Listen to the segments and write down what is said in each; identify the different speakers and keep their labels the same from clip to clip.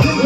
Speaker 1: 감사합니다. 뭐.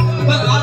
Speaker 1: शिक्षण